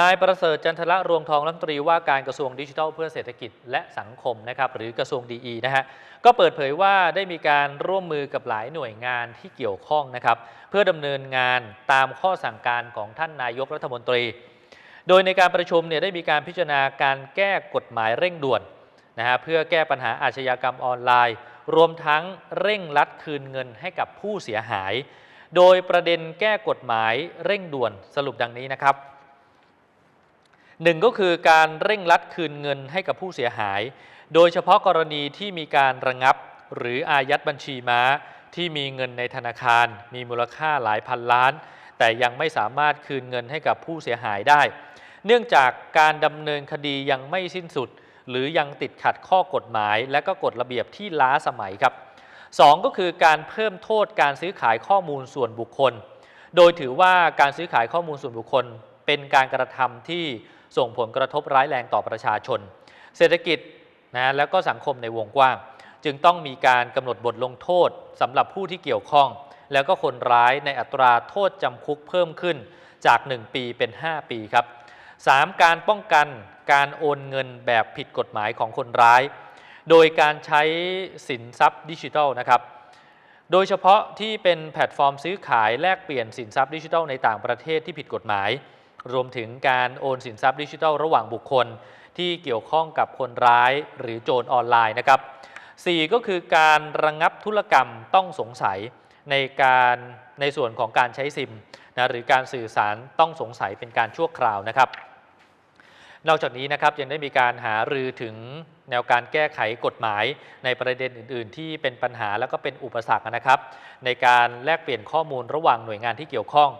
นายประเสริฐจันทระรวงทองรัฐมนตรีว่าการกระทรวงดิจิทัลเพื่อเศรษฐกิจและสังคมนะครับหรือกระทรวงดีนะฮะก็เปิดเผยว่าได้มีการร่วมมือกับหลายหน่วยงานที่เกี่ยวข้องนะครับเพื่อดำเนินงานตามข้อสั่งการของท่านนายกรัฐมนตรี โดยในการประชุมเนี่ยได้มีการพิจารณาการแก้กฎหมายเร่งด่วนนะฮะเพื่อแก้ปัญหาอาชญากรรมออนไลน์ รวมทั้งเร่งรัดคืนเงินให้กับผู้เสียหาย โดยประเด็นแก้กฎหมายเร่งด่วนสรุปดังนี้นะครับ หนึ่งก็คือการเร่งรัดคืนเงินให้กับผู้เสียหาย โดยเฉพาะกรณีที่มีการระงับ หรืออายัดบัญชีม้า ที่มีเงินในธนาคาร มีมูลค่าหลายพันล้าน แต่ยังไม่สามารถคืนเงินให้กับผู้เสียหายได้ เนื่องจากการดำเนินคดียังไม่สิ้นสุด หรือยังติดขัดข้อกฎหมาย และก็กฎระเบียบที่ล้าสมัยครับสองก็คือการเพิ่มโทษการซื้อขายข้อมูลส่วนบุคคล โดยถือว่าการซื้อขายข้อมูลส่วนบุคคล เป็นการกระทำที่ ส่งผลกระทบร้ายแรงต่อประชาชน เศรษฐกิจนะแล้วก็สังคมในวงกว้าง จึงต้องมีการกำหนดบทลงโทษสำหรับผู้ที่เกี่ยวข้อง แล้วก็คนร้ายในอัตราโทษจำคุกเพิ่มขึ้นจาก 1 ปีเป็น 5 ปีครับ 3. การป้องกันการโอนเงินแบบผิดกฎหมายของคนร้าย โดยการใช้สินทรัพย์ดิจิทัลนะครับ โดยเฉพาะที่เป็นแพลตฟอร์มซื้อขายแลกเปลี่ยนสินทรัพย์ดิจิทัลในต่างประเทศที่ผิดกฎหมาย รวมถึงการโอนสินทรัพย์ดิจิทัลระหว่างบุคคล ที่เกี่ยวข้องกับคนร้ายหรือโจรออนไลน์นะครับ 4 ก็คือการระงงับธุรกรรมต้องสงสัยในการในส่วนของการใช้ซิมนะหรือการสื่อสารต้องสงสัยเป็นการชั่วคราวนะครับ นอกจากนี้นะครับยังได้มีการหารือถึงแนวการแก้ไขกฎหมายในประเด็นอื่น ๆ ที่เป็นปัญหาแล้วก็เป็นอุปสรรคนะครับ ในการแลกเปลี่ยนข้อมูลระหว่างหน่วยงานที่เกี่ยวข้อง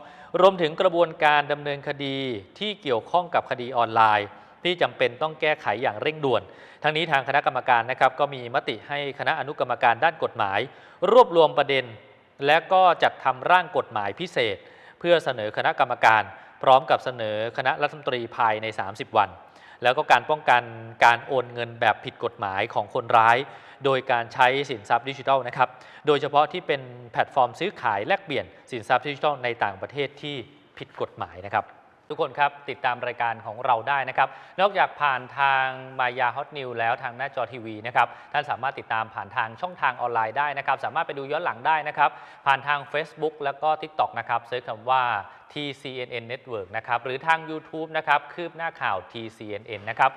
รวมถึงกระบวนการดำเนินคดีที่เกี่ยวข้องกับคดีออนไลน์ ที่จำเป็นต้องแก้ไขอย่างเร่งด่วน ทั้งนี้ทางคณะกรรมการนะครับก็มีมติให้คณะอนุกรรมการด้านกฎหมาย รวบรวมประเด็น และก็จัดทำร่างกฎหมายพิเศษ เพื่อเสนอคณะกรรมการ พร้อมกับเสนอคณะรัฐมนตรีภายใน 30 วัน แล้วก็การป้องกันการโอนเงินแบบผิดกฎหมายของคนร้าย โดยการใช้สินทรัพย์ดิจิทัลนะครับ โดยเฉพาะที่เป็นแพลตฟอร์มซื้อขายแลกเปลี่ยนสินทรัพย์ดิจิทัลในต่างประเทศที่ผิดกฎหมายนะครับ ทุกคนครับ ติดตามรายการของเราได้นะครับ นอกจากผ่านทางมายาฮอตนิวแล้วทางหน้าจอทีวีนะครับ ท่านสามารถติดตามผ่านทางช่องทางออนไลน์ได้นะครับ สามารถไปดูย้อนหลังได้นะครับ ผ่านทาง Facebook แล้วก็ TikTok นะครับเซิร์ชคำว่า TCNN Network นะครับ หรือทาง YouTube นะครับ คืบหน้าข่าว TCNN นะครับ